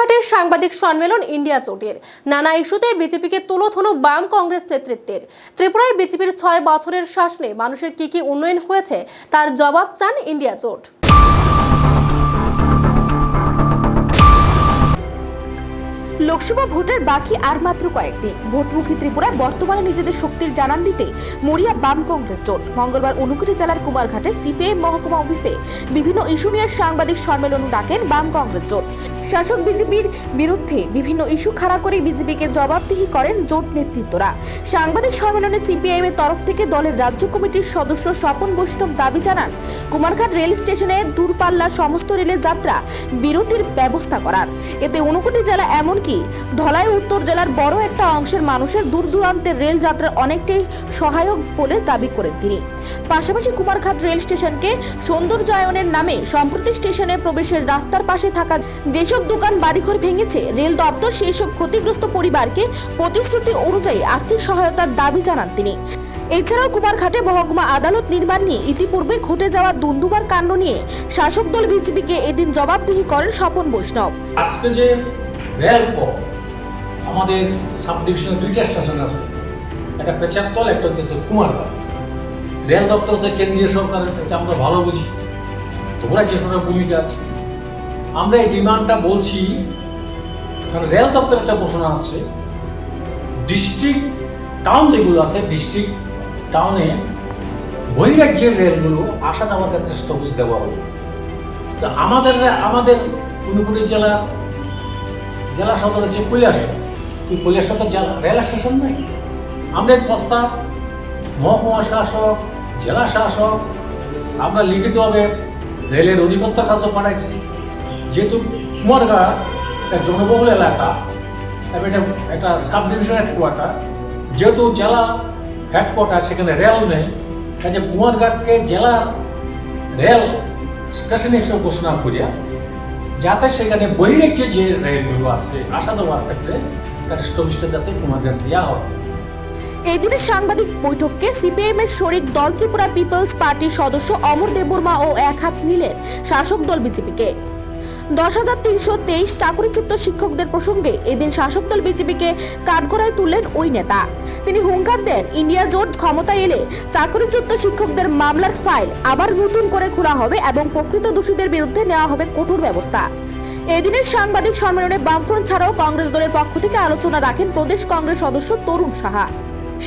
কুমারঘাটের সাংবাদিক সম্মেলন ইন্ডিয়া জোটের। নানা ইস্যুতে বিজেপিকে তুলোধনু বাম কংগ্রেস নেতৃত্বের। ত্রিপুরায় বিজেপির ছয় বছরের শাসনে মানুষের কি কি উন্নয়ন হয়েছে, তার জবাব চান ইন্ডিয়া জোট। লোকসভা ভোটের বাকি আর মাত্র কয়েকদিন ভোটমুখী ত্রিপুরায় বর্তমানে নিজেদের শক্তির জানান দিতে মরিয়া বাম কংগ্রেস জোট। মঙ্গলবার ঊনকোটি জেলার কুমারঘাটে সিপিএম মহকুমা অফিসে বিভিন্ন ইস্যু নিয়ে সাংবাদিক সম্মেলন ডাকেন বাম কংগ্রেস জোট। শাসক বিজেপির বিরুদ্ধে বিভিন্ন ইস্যু খাড়া করে বিজেপিকে জবাবদিহি করেন জোট নেতৃত্বরা। সাংবাদিক সম্মেলনে সিপিআইএম এর তরফ থেকে দলের রাজ্য কমিটির সদস্য স্বপন বৈষ্ণব দাবি জানান, কুমারঘাট রেল স্টেশনে দূরপাল্লার সমস্ত রেলের যাত্রা বিরতির ব্যবস্থা করার। এতে ঊনকোটি জেলা এমনকি ধলাই উত্তর জেলার বড় একটা অংশের মানুষের দূর দূরান্তের রেল যাত্রার অনেকটাই সহায়ক বলে দাবি করেন তিনি। পাশাপাশি কুমারঘাট রেল স্টেশনকে সৌন্দর্যায়নের নামে সম্প্রতি স্টেশনে প্রবেশের রাস্তার পাশে থাকা যেসব দোকান বাড়িঘর ভেঙেছে, রেল দপ্তর সেই সব ক্ষতিগ্রস্ত পরিবারকে প্রতিশ্রুতি অনুযায়ী আর্থিক সহায়তার দাবি জানান তিনি। এছাড়াও কুমারঘাটে মহকুমা আদালত নির্মাণ নিয়ে ইতিপূর্বে ঘটে যাওয়া দুন্দুবার কাণ্ড নিয়ে শাসক দল বিজেপিকে এদিন জবাবদিহি করেন স্বপন বৈষ্ণব। আজকে যে রেল পথ, আমাদের সাব ডিভিশনে দুইটা স্টেশন আছে, একটা পেচারতল একটা হচ্ছে কুমারঘাট। রেল দপ্তর হচ্ছে কেন্দ্রীয় সরকারের এটা আমরা ভালো বুঝি। তোমরা যে সরকারের ভূমিকা আছে। আমরা এই ডিমান্ডটা বলছি, কারণ রেল দপ্তর একটা ঘোষণা আছে। ডিস্ট্রিক্ট টাউন যেগুলো আছে, ডিস্ট্রিক্ট টাউনে বহিরাজ্যের রেলগুলো আসা যাওয়ার ক্ষেত্রে স্থগিত দেওয়া হবে। তো আমাদের আমাদের ঊনকোটি জেলা জেলা সদর হচ্ছে কৈলাসহর এই তো জেলা রেল স্টেশন নাই। আমরা প্রস্তাব মহকুমা শাসক জেলা শাসক, আমরা লিখিতভাবে রেলের অধিকর্তার কাছে পাঠাইছি। যেহেতু কুমারঘাট একটা জনবহুল এলাকা, এবং এটা একটা সাব ডিভিশন হেডকোয়ার্টার যেহেতু জেলা হেডকোয়ার্টার সেখানে রেল নেই কাজে কুমারঘাটকে জেলা রেল স্টেশন হিসেবে ঘোষণা করিয়া, যাতে সেখানে বহিরের যে রেলগুলো আছে, আসা যাওয়ার ক্ষেত্রে তার স্থবিষ্টা যাতে কুমারঘাট দেওয়া হয়। এই দিনের সাংবাদিক বৈঠককে সিপিএম এর শরিক দল ত্রিপুরা পিপলস পার্টির সদস্য অমর দেববর্মা ও এক হাত নিলেন শাসক দল বিজেপিকে। দশ হাজার তিনশো তেইশ চাকরিচ্যুত শিক্ষকদের প্রসঙ্গে এদিন শাসক দল বিজেপিকে কাঠগড়ায় তুললেন ওই নেতা। তিনি হুঙ্কার দেন, ইন্ডিয়া জোট ক্ষমতায় এলে চাকরিচ্যুত শিক্ষকদের মামলার ফাইল আবার নতুন করে খোলা হবে এবং প্রকৃত দোষীদের বিরুদ্ধে নেওয়া হবে কঠোর ব্যবস্থা। এদিনের সাংবাদিক সম্মেলনে বামফ্রন্ট ছাড়াও কংগ্রেস দলের পক্ষ থেকে আলোচনা রাখেন প্রদেশ কংগ্রেস সদস্য তরুণ সাহা।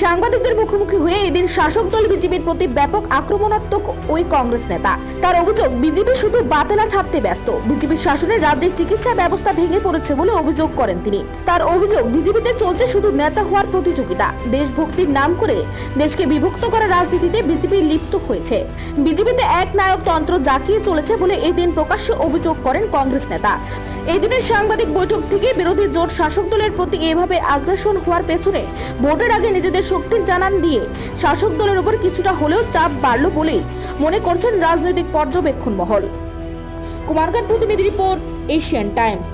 সাংবাদিকদের মুখোমুখি হয়ে এদিন শাসক দল বিজেপির প্রতি ব্যাপক আক্রমণাত্মক ওই কংগ্রেস নেতা। তার অভিযোগ, বিজেপি শুধু বাতেলা ছাড়তে ব্যস্ত। বিজেপির শাসনে রাজ্যের চিকিৎসা ব্যবস্থা ভেঙে পড়েছে বলে অভিযোগ করেন তিনি। তার অভিযোগ, বিজেপিতে চলছে শুধু নেতা হওয়ার প্রতিযোগিতা। দেশভক্তির নাম করে দেশকে বিভক্ত করার রাজনীতিতে বিজেপি লিপ্ত হয়েছে। বিজেপিতে এক নায়ক তন্ত্র জাকিয়ে চলেছে বলে এদিন প্রকাশ্যে অভিযোগ করেন কংগ্রেস নেতা। এদিনের সাংবাদিক বৈঠক থেকে বিরোধী জোট শাসক দলের প্রতি এভাবে আগ্রাসন হওয়ার পেছনে ভোটের আগে নিজেদের শক্তির জানান দিয়ে শাসক দলের উপর কিছুটা হলেও চাপ বাড়ল বলেই মনে করছেন রাজনৈতিক পর্যবেক্ষণ মহল কুমারঘাট প্রতিনিধি রিপোর্ট, এশিয়ান টাইমস।